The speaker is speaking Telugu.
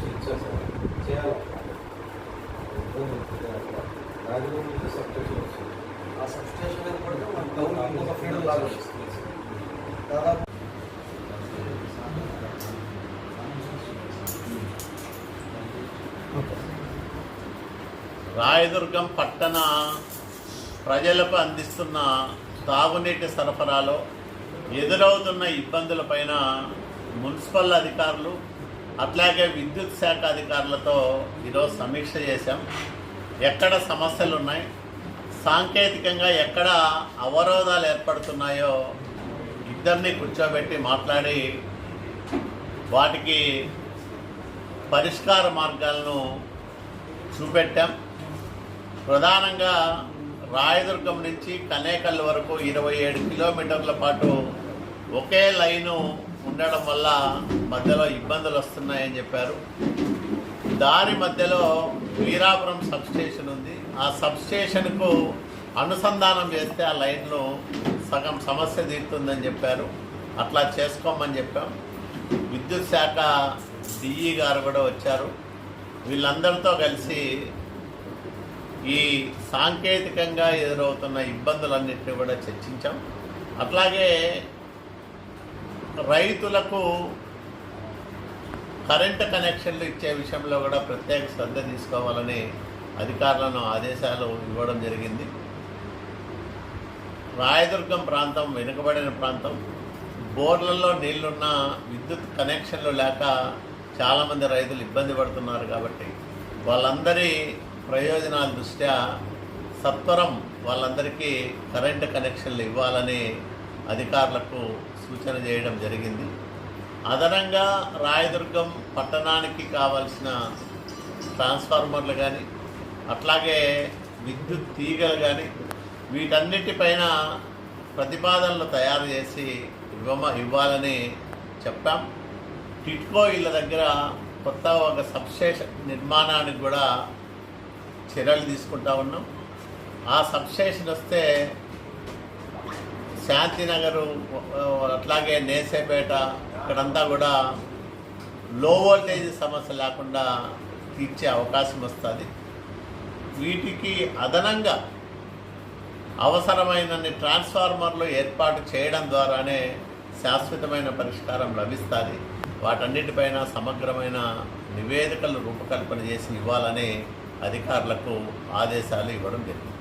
ఇన్స్ట్రక్షన్ ఇచ్చారు సార్ చేయాలి రాజమండ్రి నుంచి సబ్స్టేషన్ ఆ సబ్స్టేషన్ మీద పడితే మన టౌన్ ఒక ఫ్రీడమ్ లాగా వస్తుంది దాదాపు రాయదుర్గం పట్టణ ప్రజలకు అందిస్తున్న తాగునీటి సరఫరాలో ఎదురవుతున్న ఇబ్బందులపైన మున్సిపల్ అధికారులు అట్లాగే విద్యుత్ శాఖ అధికారులతో ఈరోజు సమీక్ష చేశాం. ఎక్కడ సమస్యలు ఉన్నాయి సాంకేతికంగా ఎక్కడ అవరోధాలు ఏర్పడుతున్నాయో ఇద్దరిని కూర్చోబెట్టి మాట్లాడి వాటికి పరిష్కార మార్గాలను చూపెట్టాం. ప్రధానంగా రాయదుర్గం నుంచి కనేకల్ వరకు ఇరవై ఏడు కిలోమీటర్ల పాటు ఒకే లైను ఉండడం వల్ల మధ్యలో ఇబ్బందులు వస్తున్నాయని చెప్పారు. దారి మధ్యలో వీరాపురం సబ్స్టేషన్ ఉంది. ఆ సబ్స్టేషన్కు అనుసంధానం చేస్తే ఆ లైన్లో సగం సమస్య తీరుతుందని చెప్పారు. అట్లా చేసుకోమని చెప్పాం. విద్యుత్ శాఖ డిఈ గారు కూడా వచ్చారు. వీళ్ళందరితో కలిసి ఈ సాంకేతికంగా ఎదురవుతున్న ఇబ్బందులన్నింటినీ కూడా చర్చించాం. అట్లాగే రైతులకు కరెంటు కనెక్షన్లు ఇచ్చే విషయంలో కూడా ప్రత్యేక శ్రద్ధ తీసుకోవాలని అధికారులను ఆదేశాలు ఇవ్వడం జరిగింది. రాయదుర్గం ప్రాంతం వెనుకబడిన ప్రాంతం బోర్లలో నీళ్ళున్న విద్యుత్ కనెక్షన్లు లేక చాలామంది రైతులు ఇబ్బంది పడుతున్నారు కాబట్టి వాళ్ళందరి ప్రయోజనాల దృష్ట్యా సత్వరం వాళ్ళందరికీ కరెంటు కనెక్షన్లు ఇవ్వాలని అధికారులకు సూచన చేయడం జరిగింది. అదనంగా రాయదుర్గం పట్టణానికి కావలసిన ట్రాన్స్ఫార్మర్లు కానీ అట్లాగే విద్యుత్ తీగలు కానీ వీటన్నిటిపైన ప్రతిపాదనలు తయారు చేసి ఇవ్వమ ఇవ్వాలని చెప్పాం. టిట్కో ఇళ్ళ దగ్గర కొత్త ఒక సబ్స్టేషన్ నిర్మాణానికి కూడా చర్యలు తీసుకుంటా ఉన్నాం. ఆ సబ్స్టేషన్ వస్తే శాంతినగరు అట్లాగే నేసేపేట ఇక్కడంతా కూడా లో వోల్టేజ్ సమస్య లేకుండా తీర్చే అవకాశం వస్తుంది. వీటికి అదనంగా అవసరమైనన్ని ట్రాన్స్ఫార్మర్లు ఏర్పాటు చేయడం ద్వారానే శాశ్వతమైన పరిష్కారం లభిస్తుంది. వాటన్నిటిపైన సమగ్రమైన నివేదికలు రూపకల్పన చేసి ఇవ్వాలని అధికారులకు ఆదేశాలు ఇవ్వడం జరిగింది.